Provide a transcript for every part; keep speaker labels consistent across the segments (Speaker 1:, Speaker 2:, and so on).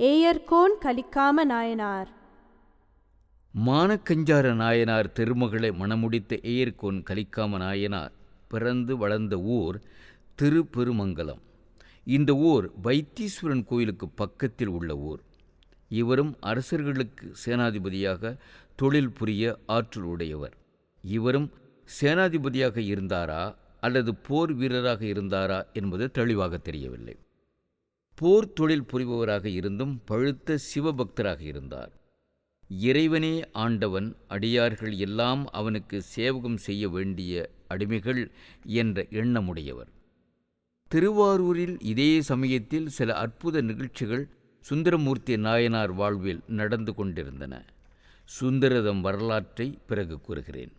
Speaker 1: ஏயர்கோன் கலிக்காம நாயனார்.
Speaker 2: மானக்கஞ்சார நாயனார் திருமகளை மணமுடித்த ஏயர்கோன் கலிக்காம நாயனார் பிறந்து வளர்ந்த ஊர் திருப்பெருமங்கலம். இந்த ஊர் வைத்தீஸ்வரன் கோயிலுக்கு பக்கத்தில் உள்ள ஊர். இவரும் அரசர்களுக்கு சேனாதிபதியாக தொழில் புரிய ஆற்றல் உடையவர். இவரும் சேனாதிபதியாக இருந்தாரா அல்லது போர் வீரராக இருந்தாரா என்பது தெளிவாக தெரியவில்லை. போர் தொழில் புரிபவராக இருந்தும் பழுத்த சிவபக்தராக இருந்தார். இறைவனே ஆண்டவன் அடியார்கள் எல்லாம் அவனுக்கு சேவகம் செய்ய வேண்டிய அடிமைகள் என்ற எண்ணமுடையவர். திருவாரூரில் இதே சமயத்தில் சில அற்புத நிகழ்ச்சிகள் சுந்தரமூர்த்தி நாயனார் வாழ்வில் நடந்து கொண்டிருந்தன. சுந்தரதம் வரலாற்றை பிறகு கூறுகிறேன்.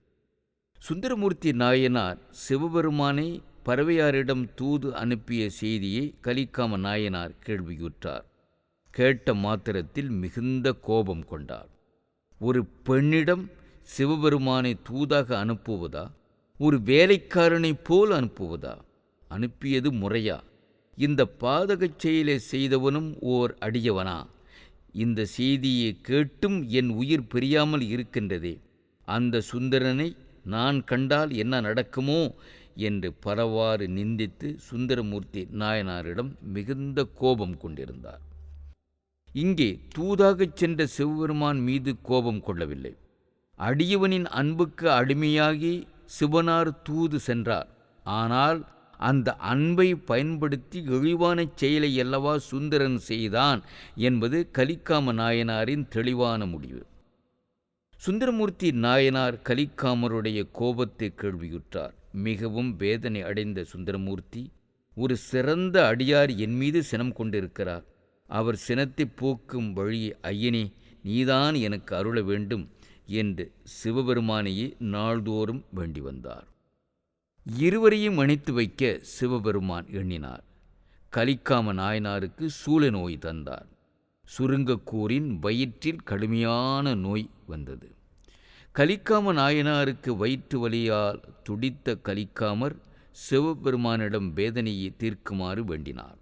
Speaker 2: சுந்தரமூர்த்தி நாயனார் சிவபெருமானை பறவையாரிடம் தூது அனுப்பிய செய்தியை கலிக்காம நாயனார் கேள்வியுற்றார். கேட்ட மாத்திரத்தில் மிகுந்த கோபம் கொண்டார். ஒரு பெண்ணிடம் சிவபெருமானை தூதாக அனுப்புவதா? ஒரு வேலைக்காரனைப் போல் அனுப்புவதா? அனுப்பியது முறையா? இந்த பாதகச் செயலை செய்தவனும் ஓர் அடியவனா? இந்த செய்தியை கேட்டும் என் உயிர் பிரியாமல் இருக்கின்றதே. அந்த சுந்தரனை நான் கண்டால் என்ன நடக்குமோ என்று பலவாறு நிந்தித்து சுந்தரமூர்த்தி நாயனாரிடம் மிகுந்த கோபம் கொண்டிருந்தார். இங்கே தூதாகச் சென்ற சிவபெருமான் மீது கோபம் கொள்ளவில்லை. அடியவனின் அன்புக்கு அடிமையாகி சிவனார் தூது சென்றார். ஆனால் அந்த அன்பை பயன்படுத்தி இழிவான செயலை அல்லவா சுந்தரன் செய்தான் என்பது கலிக்காம நாயனாரின் தெளிவான முடிவு. சுந்தரமூர்த்தி நாயனார் கலிக்காமருடைய கோபத்தை கேள்வியுற்றார். மிகவும் வேதனை அடைந்த சுந்தரமூர்த்தி ஒரு சிறந்த அடியார் என் மீது சினம் கொண்டிருக்கிறார். அவர் சினத்தை போக்கும் வழி ஐயனே நீதான் எனக்கு அருள வேண்டும் என்று சிவபெருமானையே நாள்தோறும் வேண்டி வந்தார். இருவரையும் அணைத்து வைக்க சிவபெருமான் எண்ணினார். கலிக்காம நாயனாருக்கு சூழ நோய் தந்தார். சுருங்கக்கூரின் வயிற்றில் கடுமையான நோய் வந்தது. கலிக்காம நாயனாருக்கு வயிற்று வலியால் துடித்த கலிக்காமர் சிவபெருமானிடம் வேதனையை தீர்க்குமாறு வேண்டினார்.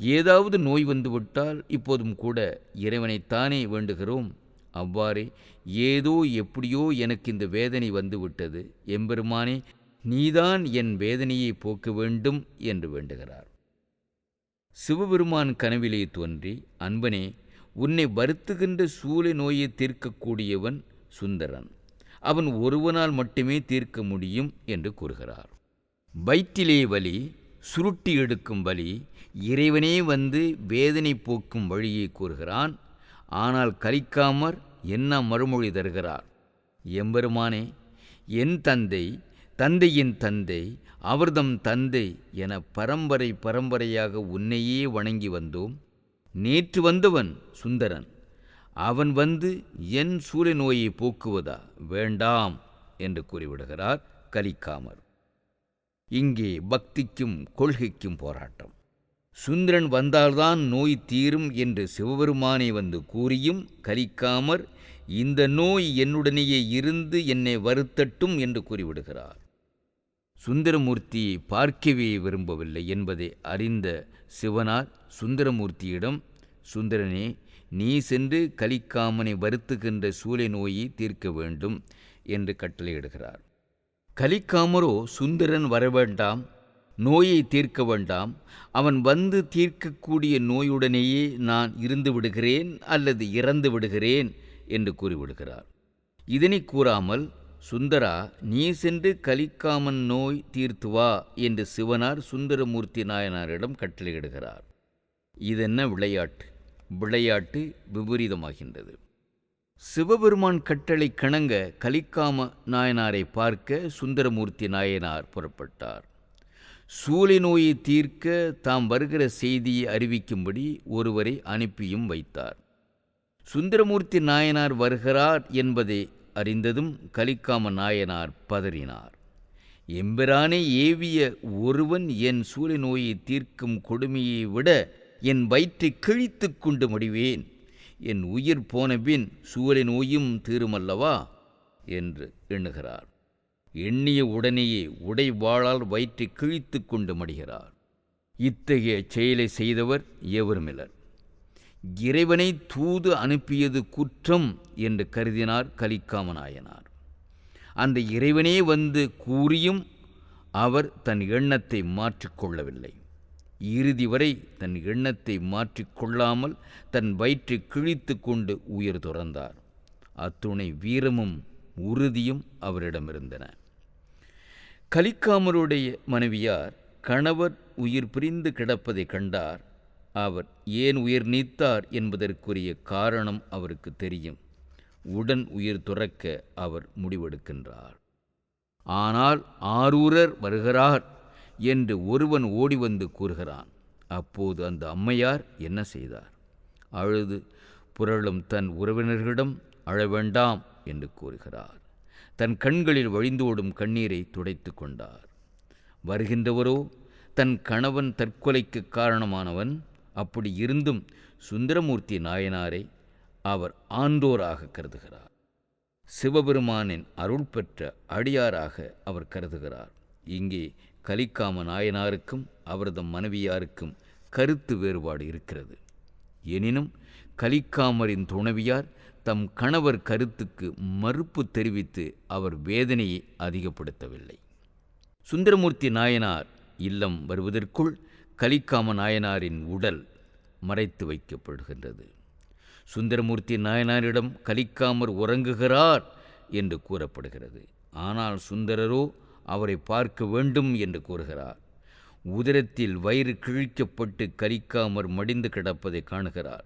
Speaker 2: ஏதாவது நோய் வந்துவிட்டால் இப்போதும் கூட இறைவனைத்தானே வேண்டுகிறோம். அவ்வாறே ஏதோ எப்படியோ எனக்கு இந்த வேதனை வந்துவிட்டது. எம்பெருமானே நீதான் என் வேதனையை போக்க வேண்டும் என்று வேண்டுகிறார். சிவபெருமான் கனவிலே தோன்றி அன்பனே உன்னை வருத்துகின்ற சூளை நோயை தீர்க்கக்கூடியவன் சுந்தரன். அவன் ஒருவனால் மட்டுமே தீர்க்க முடியும் என்று கூறுகிறார். வயிற்றிலே வலி சுருட்டி எடுக்கும் வலி இறைவனே வந்து வேதனை போக்கும் வழியை கூறுகிறான். ஆனால் கலிக்காமற் என்ன மறுமொழி தருகிறார்? எம்பெருமானே என் தந்தை தந்தையின் தந்தை அவர்தம் தந்தை என பரம்பரை பரம்பரையாக உன்னையே வணங்கி வந்தோம். நேற்று வந்தவன் சுந்தரன். அவன் வந்து என் சூழ நோயை போக்குவதா? வேண்டாம் என்று கூறிவிடுகிறார் கலிக்காமர். இங்கே பக்திக்கும் கொள்கைக்கும் போராட்டம். சுந்தரன் வந்தால்தான் நோய் தீரும் என்று சிவபெருமானை வந்து கூறியும் கலிக்காமர் இந்த நோய் என்னுடனேயே இருந்து என்னை வருத்தட்டும் என்று கூறிவிடுகிறார். சுந்தரமூர்த்தி பார்க்கவே விரும்பவில்லை என்பதை அறிந்த சிவனார் சுந்தரமூர்த்தியிடம் சுந்தரனே நீ சென்று கலிக்காமனை வருத்துகின்ற சூளை நோயை தீர்க்க வேண்டும் என்று கட்டளையிடுகிறார். கலிக்காமரோ சுந்தரன் வர வேண்டாம் நோயை தீர்க்க வேண்டாம் அவன் வந்து தீர்க்கக்கூடிய நோயுடனேயே நான் இருந்து விடுகிறேன் அல்லது இறந்து விடுகிறேன் என்று கூறிவிடுகிறார். இதனை கூறாமல் சுந்தரா நீ சென்று கலிக்காமன் நோய் தீர்த்து வா என்று சிவனார் சுந்தரமூர்த்தி நாயனாரிடம் கட்டளையிடுகிறார். இதென்ன விளையாட்டு! விளையாட்டு விபரீதமாகின்றது. சிவபெருமான் கட்டளை கிணங்க கலிக்காம நாயனாரை பார்க்க சுந்தரமூர்த்தி நாயனார் புறப்பட்டார். சூளை நோயை தீர்க்க தாம் வருகிற செய்தியை அறிவிக்கும்படி ஒருவரை அனுப்பியும் வைத்தார். சுந்தரமூர்த்தி நாயனார் வருகிறார் என்பதை அறிந்ததும் கலிக்காம நாயனார் பதறினார். எம்பிரானை ஏவிய ஒருவன் என் சூளை நோயை தீர்க்கும் கொடுமையை விட என் வயிற்றை கிழித்து கொண்டு முடிவேன். என் உயிர் போனபின் சூழலின் நோயும் தீருமல்லவா? என்று எண்ணுகிறார். எண்ணிய உடனேயே உடை வாளால் வயிற்றை கிழித்து கொண்டு மடிகிறார். இத்தகைய செயலை செய்தவர் எவருமிலர்? இறைவனை தூது அனுப்பியது குற்றம் என்று கருதினார் கலிக்காமனாயனார் அந்த இறைவனே வந்து கூறியும் அவர் தன் எண்ணத்தை மாற்றிக்கொள்ளவில்லை இறுதி வரை தன் எண்ணத்தை மாற்றிக்கொள்ளாமல் தன் வயிற்றை கிழித்து கொண்டு உயிர் துறந்தார். அத்துணை வீரமும் உறுதியும் அவரிடமிருந்தன. கலிக்காமருடைய மனைவியார் கணவர் உயிர் பிரிந்து கிடப்பதை கண்டார். அவர் ஏன் உயிர் நீத்தார் என்பதற்குரிய காரணம் அவருக்கு தெரியும். உடன் உயிர் துறக்க அவர் முடிவெடுக்கின்றார். ஆனால் ஆரூரர் வருகிறார். என்று ஒருவன் ஓடி வந்து கூறுகிறான். அப்போது அந்த அம்மையார் என்ன செய்தார்? அழுது புரளும் தன் உறவினர்களிடம் அழ வேண்டாம் என்று கூறுகிறார். தன் கண்களில் வழிந்தோடும் கண்ணீரை துடைத்து கொண்டார். வருகின்றவரோ தன் கணவன் தற்கொலைக்கு காரணமானவன் அப்படி இருந்தும் சுந்தரமூர்த்தி நாயனாரை அவர் ஆண்டோராக கருதுகிறார். சிவபெருமானின் அருள் பெற்ற அடியாராக அவர் கருதுகிறார். இங்கே கலிக்காம நாயனாருக்கும் அவரது மனைவியாருக்கும் கருத்து வேறுபாடு இருக்கிறது. எனினும் கலிக்காமரின் துணவியார் தம் கணவர் கருத்துக்கு மறுப்பு தெரிவித்து அவர் வேதனையை அதிகப்படுத்தவில்லை. சுந்தரமூர்த்தி நாயனார் இல்லம் வருவதற்குள் கலிக்காம நாயனாரின் உடல் மறைத்து வைக்கப்படுகின்றது. சுந்தரமூர்த்தி நாயனாரிடம் கலிக்காமர் உறங்குகிறார் என்று கூறப்படுகிறது. ஆனால் சுந்தரரோ அவரை பார்க்க வேண்டும் என்று கூறுகிறார். உதரத்தில் வயிறு கிழிக்கப்பட்டு கலிக்காமர் மடிந்து கிடப்பதை காணுகிறார்.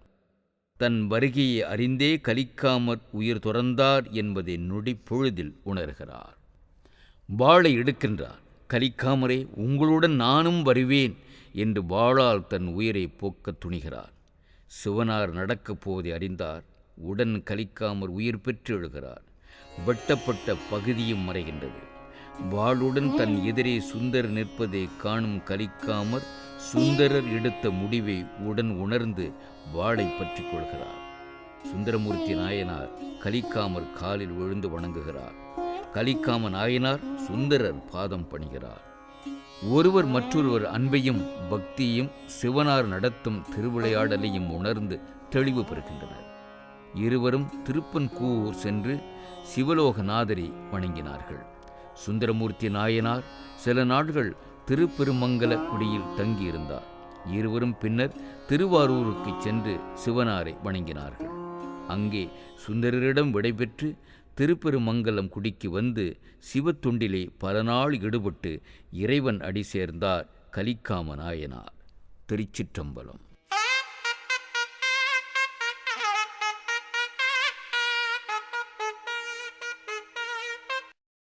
Speaker 2: தன் வருகையை அறிந்தே கலிக்காமர் உயிர் துறந்தார் என்பதை நொடி பொழுதில் உணர்கிறார். வாளை எடுக்கின்றார் கலிக்காமரே உங்களுடன் நானும் வருவேன் என்று வாளால் தன் உயிரை போக்கத் துணிகிறார். சிவனார் நடக்கப் போவதை அறிந்தார் உடன் கலிக்காமர் உயிர் பெற்று எழுகிறார். வெட்டப்பட்ட பகுதியும் மறைகின்றது. வாளுடன் தன் எதிரே சுந்தர் நிற்பதை காணும் கலிக்காமர் சுந்தரர் எடுத்த முடிவை உடன் உணர்ந்து வாளை பற்றி கொள்கிறார். சுந்தரமூர்த்தி நாயனார் கலிக்காமர் காலில் விழுந்து வணங்குகிறார். கலிக்காம நாயனார் சுந்தரர் பாதம் பணிகிறார். ஒருவர் மற்றொருவர் அன்பையும் பக்தியையும் சிவனார் நடத்தும் திருவிளையாடலையும் உணர்ந்து தெளிவு பெறுகின்றனர். இருவரும் திருப்பன்கூர் சென்று சிவலோகநாதரை வணங்கினார்கள். சுந்தரமூர்த்தி நாயனார் சில நாட்கள் திருப்பெருமங்கல குடியில் தங்கியிருந்தார். இருவரும் பின்னர் திருவாரூருக்கு சென்று சிவனாரை வணங்கினார்கள். அங்கே சுந்தரரிடம் விடைபெற்று திருப்பெருமங்கலம் குடிக்கு வந்து சிவத்தொண்டிலே பல நாள் ஈடுபட்டு இறைவன் அடி சேர்ந்தார் கலிக்காம நாயனார். திருச்சிற்றம்பலம்.